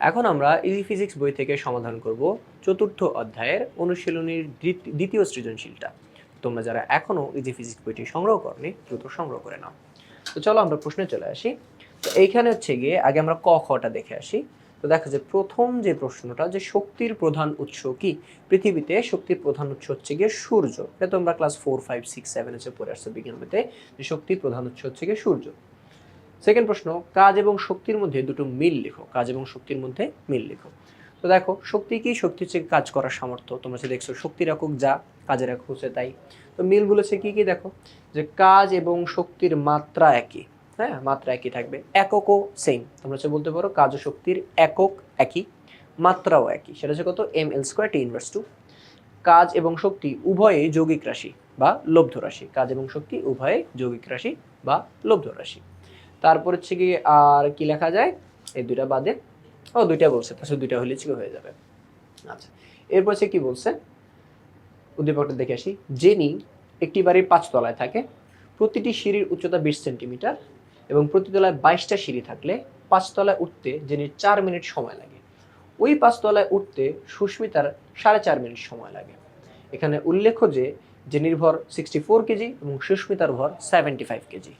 এখন আমরা easy physics বই থেকে সমাধান করব চতুর্থ অধ্যায়ের অনুশীলনীর দ্বিতীয় সৃজনশীলটা। তোমরা যারা এখনও ইজি ফিজিক্স বইটি সংগ্রহ করনি, দ্রুত সংগ্রহ করে নাও। তো চলো আমরা প্রশ্নে চলে আসি। তো এইখানে হচ্ছে গিয়ে আগে আমরা ক, খটা দেখে আসি। তো দেখা যায় প্রথম যে প্রশ্নটা, যে শক্তির প্রধান উৎস কি? পৃথিবীতে শক্তির প্রধান উৎস হচ্ছে গিয়ে সূর্য। এটা তোমরা class four five six seven হচ্ছে পড়ে আসছে বিজ্ঞান যে শক্তির প্রধান উৎস হচ্ছে গিয়ে সূর্য। সেকেন্ড প্রশ্ন, কাজ এবং শক্তির মধ্যে দুটো মিল লেখো। কাজ এবং শক্তির মধ্যে মিল লেখো। তো দেখো, শক্তি কি? শক্তি হচ্ছে কাজ করার সামর্থ্য। তোমরা যে দেখছ শক্তির একক যা কাজের একক হচ্ছে তাই। তো মিল বলেছে কি কি? দেখো, যে কাজ এবং শক্তির মাত্রা একই। হ্যাঁ মাত্রা একই থাকবে। এককও সেম তোমরা হচ্ছে বলতে পারো, কাজ ও শক্তির একক একই, মাত্রাও একই। সেটা হচ্ছে কত? M L square T inverse two কাজ এবং শক্তি উভয়ে যৌগিক রাশি বা লব্ধ রাশি। কাজ এবং শক্তি উভয়ে যৌগিক রাশি বা লব্ধ রাশি। তারপর হচ্ছে কি, আর কি লেখা যায়? এই দুইটা বাদে। ও, দুইটা বলছে তাছাড়া দুইটা হলে কি হয়ে যাবে। আচ্ছা এরপর সে কি বলছে? উদ্দীপকটা দেখে আসি। জেনি একটি বাড়ির পাঁচতলায় থাকে, প্রতিটি সিঁড়ির উচ্চতা বিশ সেন্টিমিটার এবং প্রতি তলায় বাইশটা সিঁড়ি থাকলে পাঁচতলায় উঠতে জেনির চার মিনিট সময় লাগে। ওই পাঁচতলায় উঠতে সুস্মিতার সাড়ে চার মিনিট সময় লাগে। এখানে উল্লেখ্য যে, জেনির ভর সিক্সটি ফোর কেজি এবং সুস্মিতার ভর সেভেন্টি ফাইভ কেজি।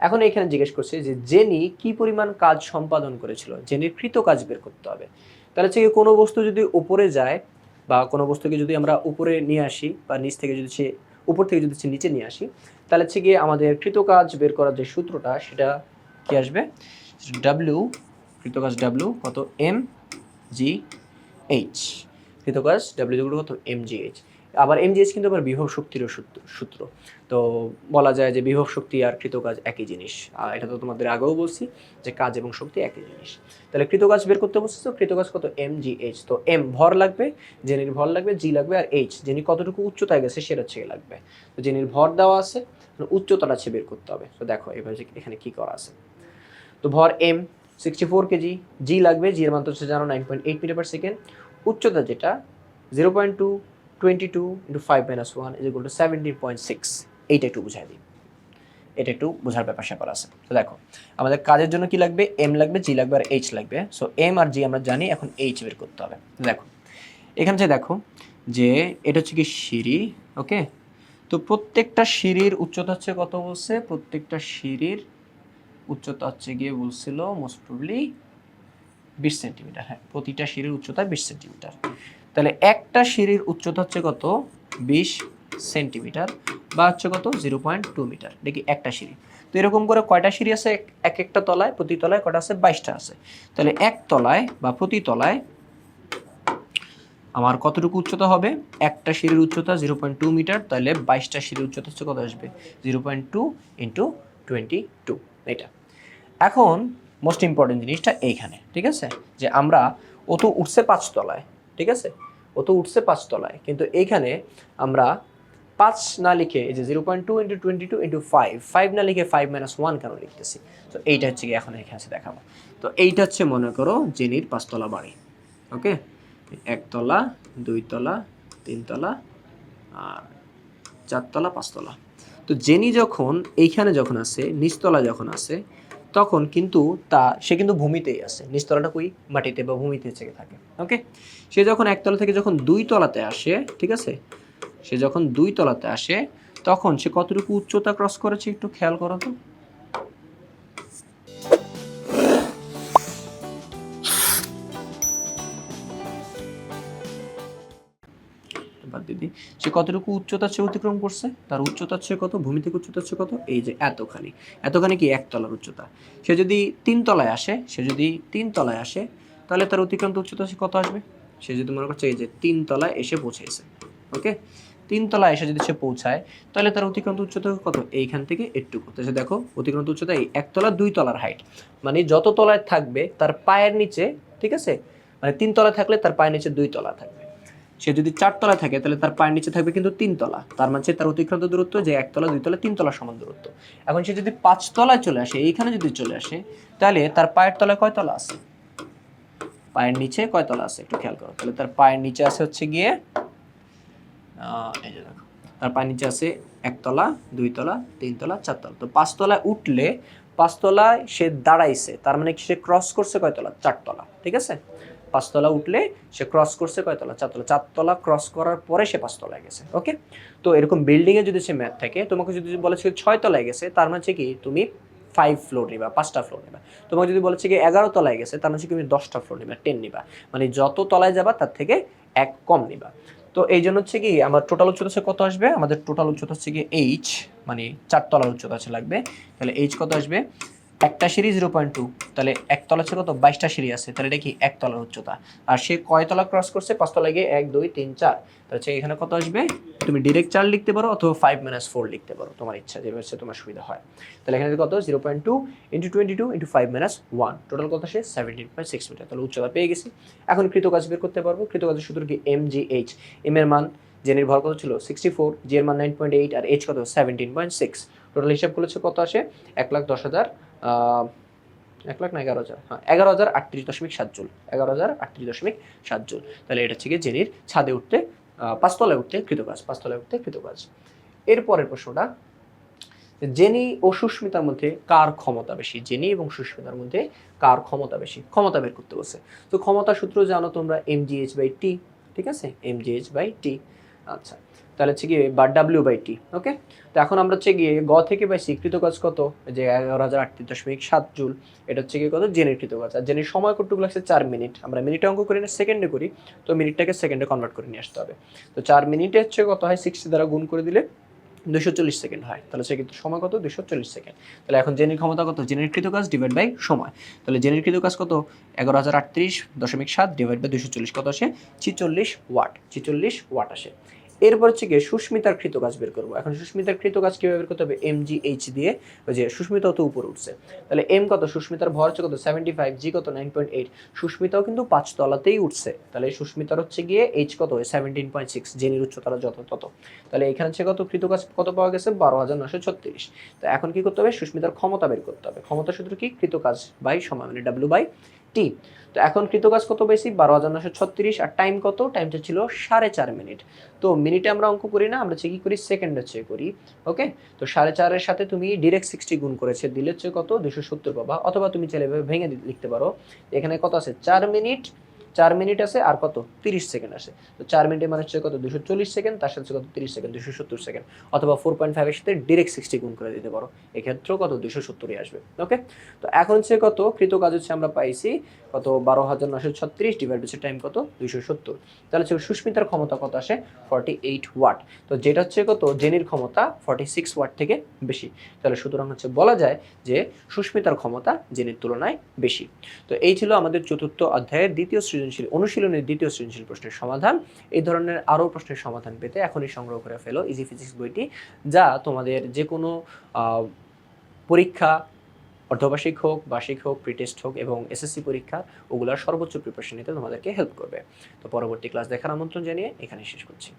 এখন এখানে জিজ্ঞেস করছে যে জেনি কি পরিমাণ কাজ সম্পাদন করেছিল? জেনির কৃত কাজ বের করতে হবে। তাহলে হচ্ছে কোনো বস্তু যদি উপরে যায় বা কোনো বস্তুকে যদি আমরা উপরে নিয়ে আসি বা নিচ থেকে যদি সে, উপর থেকে যদি সে নিচে নিয়ে আসি, তাহলে হচ্ছে গিয়ে আমাদের কৃতকাজ বের করার যে সূত্রটা সেটা কি আসবে? ডাব্লিউ কৃতকাজ ডাব্লিউ কত? এম জি এইচ কৃতকাজ ডাব্লিউ কত? এম জি এইচ আবার এম জি কিন্তু আবার বিভব শক্তিরও সূত্র তো বলা যায় যে বিভব শক্তি আর কৃতকাজ একই জিনিস। এটা তো তোমাদের আগেও বলছি যে কাজ এবং শক্তি একই জিনিস। তাহলে কৃতকাজ বের করতে বলছি তো কৃতকাজ কত? এম জি এইচ তো এম ভর লাগবে জেনির ভর লাগবে জি লাগবে আর এইচ জেনি কতটুকু উচ্চতায় গেছে সেটা হচ্ছে লাগবে। তো জেনির ভর দেওয়া আছে উচ্চতাটা হচ্ছে বের করতে হবে। তো দেখো এবার এখানে কি করা আছে। তো ভর M sixty four KG G লাগবে জি এর মান তো হচ্ছে জানো nine point eight metre per second উচ্চতা যেটা zero point two twenty two into five minus one to seventeen point six এইটা একটু বুঝাই দিই। এটা একটু বোঝার ব্যাপার স্যাপার আছে। দেখো, আমাদের কাজের জন্য কি লাগবে? এম লাগবে জি লাগবে আর এইচ লাগবে। সো এম আর জি আমরা জানি, এখন এইচ বের করতে হবে। দেখো, এখানে যে দেখো যে এটা হচ্ছে কি সিঁড়ি, ওকে? তো প্রত্যেকটা সিঁড়ির উচ্চতা হচ্ছে কত বলছে? প্রত্যেকটা সিঁড়ির উচ্চতা হচ্ছে গিয়ে বলছিল মোস্ট প্রবলি বিশ সেন্টিমিটার। হ্যাঁ প্রতিটা সিঁড়ির উচ্চতা বিশ সেন্টিমিটার। তাহলে একটা সিঁড়ির উচ্চতা হচ্ছে কত? বিশ সেন্টিমিটার বা হচ্ছে কত? Zero point two metre. দেখি একটা সিঁড়ি। তো এরকম করে কয়টা সিঁড়ি আছে? এক- এক একটা তলায়, প্রতি তলায় কয়টা আছে? বাইশটা আছে। তাহলে এক তলায় বা প্রতি তলায় আমার কতটুকু উচ্চতা হবে? একটা সিঁড়ির উচ্চতা জিরো পয়েন্ট টু মিটার, তাহলে বাইশটা সিঁড়ির উচ্চতা হচ্ছে কত আসবে? Zero point two into twenty two. এটা এখন মোস্ট ইম্পর্টেন্ট জিনিসটা এইখানে, ঠিক আছে? যে আমরা ও তো উঠছে পাঁচতলায় ঠিক আছে? ও তো উঠছে পাঁচতলায়। কিন্তু এইখানে আমরা পাঁচ না লিখে এই যে zero point two into twenty two into five five না লিখে ফাইভ মাইনাস ওয়ান কেন লিখতেছি? তো এইটা হচ্ছে কি এখন এখানে আছে দেখাবো। তো এইটা হচ্ছে মনে করো জেনির পাঁচতলা বাড়ি ওকে একতলা, দুইতলা, তিনতলা আর চারতলা, পাঁচতলা। তো জেনি যখন এইখানে যখন আছে নিচতলা যখন আছে তখন কিন্তু তা, সে কিন্তু ভূমিতেই আসে। নিচতলাটা কই? মাটিতে বা ভূমিতে থেকে থাকে। ওকে? সে যখন একতলা থেকে যখন দুই তলাতে আসে, ঠিক আছে? সে যখন দুই তলাতে আসে, তখন সে কতটুকু উচ্চতা ক্রস করেছে একটু খেয়াল করো তো। বাদ সে কতটুকু উচ্চতা সে অতিক্রম করছে? তার উচ্চতা হচ্ছে কত? ভূমি থেকে উচ্চতা হচ্ছে কত? এই যে এতখানি। এতখানি কি? একতলার উচ্চতা। সে যদি তিন তলায় আসে, সে যদি তিন তলায় আসে, তাহলে তার অতিক্রান্ত উচ্চতা সে কত আসবে? সে যদি মনে করছে এই যে তিন তলায় এসে পৌঁছেছে ওকে? তিন তলায় এসে যদি সে পৌঁছায়, তাহলে তার অতিক্রান্ত উচ্চতা কত? এইখান থেকে একটুকু। তো সে দেখো, অতিক্রান্ত উচ্চতা এই একতলা দুই তলার হাইট মানে যত তলায় থাকবে, তার পায়ের নিচে, ঠিক আছে? মানে তিন তলায় থাকলে তার পায়ের নিচে দুই তলা থাকবে। সে যদি চার তলায় থাকে, তাহলে তার পায়ের নিচে থাকবে কিন্তু তিন তলা। তার মানে তার অতিক্রান্ত দূরত্ব যে একতলা দুই তলা, তিন তলা সমান দূরত্ব। এখন সে যদি পাঁচ তলায় চলে আসে, এইখানে যদি চলে আসে, তাহলে তার পায়ের তলায় কয় তলা আছে? পায়ের নিচে কয় তলা আছে? একটু খেয়াল করো। তাহলে তার পায়ের নিচে আছে হচ্ছে গিয়ে এই যে দেখো। তার পায়ের নিচে আছে একতলা দুই তলা, তিন তলা, চার তলা। তো পাঁচ তলায় উঠলে পাঁচতলায় সে দাঁড়াইছে, তার মানে সে ক্রস করছে কয়তলা চারতলা ঠিক আছে? পাঁচতলা উঠলে সে ক্রস করছে কয়তলা? চারতলা। চারতলা ক্রস করার পরে সে পাঁচতলায় গেছে ওকে তো এরকম বিল্ডিংয়ে যদি সে ম্যাথ থাকে, তোমাকে যদি বলেছে ছয় তলায় গেছে, তার মানে কি তুমি ফাইভ ফ্লোর নিবা, পাঁচটা ফ্লোর নিবা। তোমাকে যদি বলেছে কি এগারো তলায় গেছে, তার মানে তুমি দশটা ফ্লোর নিবা টেন নিবা। মানে যত তলায় যাবা, তার থেকে এক কম নিবা। তো এই জন্য হচ্ছে কি আমার টোটাল উচ্চতা হচ্ছে কত আসবে? আমাদের টোটাল উচ্চতা হচ্ছে কি এইচ মানে চার তলার উচ্চতা আছে লাগবে। তাহলে এইচ কত আসবে? একটা সিঁড়ি জিরো পয়েন্ট টু তাহলে একতলা ছিল তো বাইশটা সিঁড়ি আছে, তাহলে এটা কি একতলার উচ্চতা? আর সে কয়তলা ক্রস করছে? পাঁচতলা গিয়ে এক, দুই, তিন, চার। তাহলে এখানে কত আসবে? তুমি ডিরেক্ট চার লিখতে পারো অথবা ফাইভ মাইনাস ফোর লিখতে পারো, তোমার ইচ্ছা যেভাবে তোমার সুবিধা হয়। তাহলে এখানে কত? Zero point two into twenty two into five minus one total কত আসে? সেভেন্টিন পয়েন্ট সিক্স মিটার তাহলে উচ্চতা পেয়ে গেছি। এখন কৃতকাজ বের করতে পারব। কৃতকাজের সূত্র কি? এম জি এইচ এম এর মান জেনের ভর কত ছিল? সিক্সটি ফোর জি এর মান নাইন পয়েন্ট এইট আর এইচ কত? সেভেন্টিন পয়েন্ট সিক্স টোটাল হিসাব করেছে কত আসে? এক লাখ দশ হাজার এক লাখ না এগারো হাজার? হ্যাঁ এগারো হাজার আটত্রিশ দশমিক সাত জুল। এগারো হাজার আটত্রিশ দশমিক সাত জুল। তাহলে এটা হচ্ছে গিয়ে জেনির ছাদে উঠতে পাঁচতলায় উঠতে কৃতকাজ, পাঁচতলায় উঠতে কৃতকাজ। এরপরের প্রশ্নটা, জেনি ও সুস্মিতার মধ্যে কার ক্ষমতা বেশি? জেনি এবং সুস্মিতার মধ্যে কার ক্ষমতা বেশি? ক্ষমতা বের করতে বসে তো ক্ষমতা সূত্র জানো তোমরা এম জিএইচ বাই টি ঠিক আছে? এম জিএইচ বাই টি আচ্ছা তাহলে হচ্ছে গিয়ে বা ডাব্লিউ বাই টি ওকে তো এখন আমরা হচ্ছে গিয়ে গ থেকে বাই স্বীকৃত কৃতকাজ কত? যে এগারো হাজার আটত্রিশ দশমিক সাত জুল, এটা হচ্ছে গিয়ে কত? জেনের কৃতকাজ আর জেনের সময় কতটুকু লাগছে চার মিনিট। আমরা মিনিটে অঙ্ক করি না সেকেন্ডে করি, তো মিনিটটাকে সেকেন্ডে কনভার্ট করে নিয়ে আসতে হবে। তো চার মিনিটে হচ্ছে কত হয়? সিক্সটি দ্বারা গুণ করে দিলে দুশো চল্লিশ সেকেন্ড হয়। তাহলে সেক্ষেত্রে সময় কত? দুশো চল্লিশ সেকেন্ড তাহলে এখন জেনের ক্ষমতা কত? জেনের কৃত কাজ ডিভাইড বাই সময়। তাহলে জেনের কৃত কাজ কত? এগারো হাজার আটত্রিশ দশমিক সাত ডিভাইড বাই দুশো চল্লিশ কত আসে? ছিচল্লিশ ওয়াট। ছিচল্লিশ ওয়াট আসে। এরপর হচ্ছে গিয়ে সুস্মিতার কৃত কাজ বের করব। এখন সুস্মিতার কৃত কাজ কীভাবে বের করতে হবে? এম জি এইচ দিয়ে। ওই যে সুস্মিতাও তো উপরে উঠছে। তাহলে এম কত? সুস্মিতার ভর হচ্ছে কত? সেভেন্টি ফাইভ জি কত? নাইন পয়েন্ট এইট সুস্মিতাও কিন্তু পাঁচতলাতেই উঠছে। তাহলে সুস্মিতার হচ্ছে গিয়ে এইচ কত? সেভেন্টিন পয়েন্ট সিক্স জেনির উচ্চতারা যত তত। তাহলে এখানে হচ্ছে কত? কৃতকাজ কত পাওয়া গেছে? বারো হাজার নশো ছত্রিশ। তো এখন কি করতে হবে? সুস্মিতার ক্ষমতা বের করতে হবে। ক্ষমতা সূত্র কি? কৃতকাজ বাই সময় মানে ডাব্লিউ বাই টি তো এখন কৃতকাজ কত বেশি? বারো হাজার নশো ছত্রিশ। আর টাইম কত? টাইমটা ছিল সাড়ে চার মিনিট। তো মিনিটে আমরা অঙ্ক করি না, আমরা হচ্ছে কি করি সেকেন্ডের চেয়ে করি। ওকে তো সাড়ে চারের সাথে তুমি ডিরেক্ট সিক্সটি গুণ করেছে। দিলের চেয়ে কত? দুশো সত্তর পাবা অথবা তুমি চাইলে ভেঙে লিখতে পারো। এখানে কত আছে? চার মিনিট চার মিনিট আছে আর কত? তিরিশ সেকেন্ড আছে। তো চার মিনিটে মানে হচ্ছে কত? দুশো চল্লিশ সেকেন্ড, তার সাথে কত? তিরিশ সেকেন্ড, দুশো সত্তর সেকেন্ড। অথবা ফোর পয়েন্ট ফাইভের সাথে ডিরেক্ট সিক্সটি গুণ করে দিতে পারো। এক্ষেত্রেও কত? দুশো সত্তরই আসবে। ওকে তো এখন হচ্ছে কত? কৃত কাজ হচ্ছে আমরা পাইছি কত? বারো হাজার নশো ছত্রিশ ডিভাইড হচ্ছে টাইম কত? দুইশো সত্তর। তাহলে হচ্ছে সুস্মিতার ক্ষমতা কত আসে? ফর্টি এইট ওয়াট তো যেটা হচ্ছে কত? জেনির ক্ষমতা ফর্টি সিক্স ওয়াট থেকে বেশি। তাহলে সুতরাং হচ্ছে বলা যায় যে সুস্মিতার ক্ষমতা জেনির তুলনায় বেশি। তো এই ছিল আমাদের চতুর্থ অধ্যায়ের দ্বিতীয় সৃজনশীল, অনুশীলনের দ্বিতীয় সৃজনশীল প্রশ্নের সমাধান। এই ধরনের আরও প্রশ্নের সমাধান পেতে এখনই সংগ্রহ করে ফেলো ইজি ফিজিক্স বইটি, যা তোমাদের যে কোনো পরীক্ষা, অর্ধবার্ষিক হোক, বার্ষিক হোক প্রিটেস্ট হোক এবং এসএসসি পরীক্ষা ওগুলোর সর্বোচ্চ প্রিপারেশন নিতে তোমাদেরকে হেল্প করবে। তো পরবর্তী ক্লাস দেখার আমন্ত্রণ জানিয়ে এখানে শেষ করছি।